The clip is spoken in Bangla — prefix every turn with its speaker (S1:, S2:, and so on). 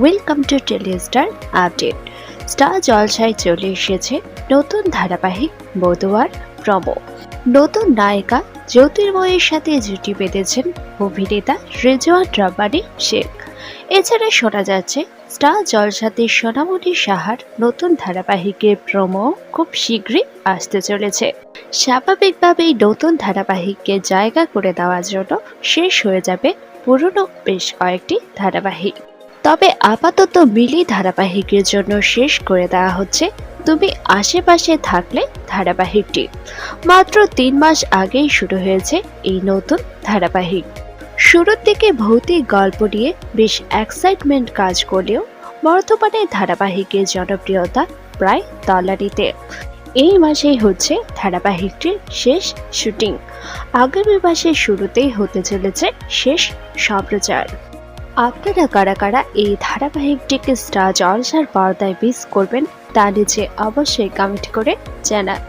S1: Welcome to Telestar update star জলসায় চলে এসেছে নতুন ধারাবাহিক বদুয়ার প্রমো। নতুন নায়িকা জ্যোতির্ময়ের সাথে জুটি বেঁধেছেন অভিনেতা রেজওয়ান রব্বানি শেখ। এছাড়া শোনা যাচ্ছে স্টার জলসাতে সোনামণি সাহার নতুন ধারাবাহিকের প্রমো খুব শীঘ্রই আসতে চলেছে। স্বাভাবিকভাবেই নতুন ধারাবাহিককে জায়গা করে দেওয়ার জন্য শেষ হয়ে যাবে পুরনো বেশ কয়েকটি ধারাবাহিক। তবে আপাতত মিলি ধারাবাহিকের জন্য শেষ করে দেওয়া হচ্ছে তুমি আশেপাশে থাকলে ধারাবাহিকটি। মাত্র তিন মাস আগেই শুরু হয়েছে এই নতুন ধারাবাহিক। শুরুর দিকে ভৌতিক গল্প নিয়ে বেশ এক্সাইটমেন্ট কাজ করলেও বর্তমানে ধারাবাহিকের জনপ্রিয়তা প্রায় তলানিতে। এই মাসেই হচ্ছে ধারাবাহিকটির শেষ শুটিং। আগামী মাসের শুরুতেই হতে চলেছে শেষ সম্প্রচার। আপনারা কারা কারা এই ধারাবাহিকটিকে স্টার জলসার পর্দায় মিস করবেন তা নিচে অবশ্যই কমেন্ট করে জানান।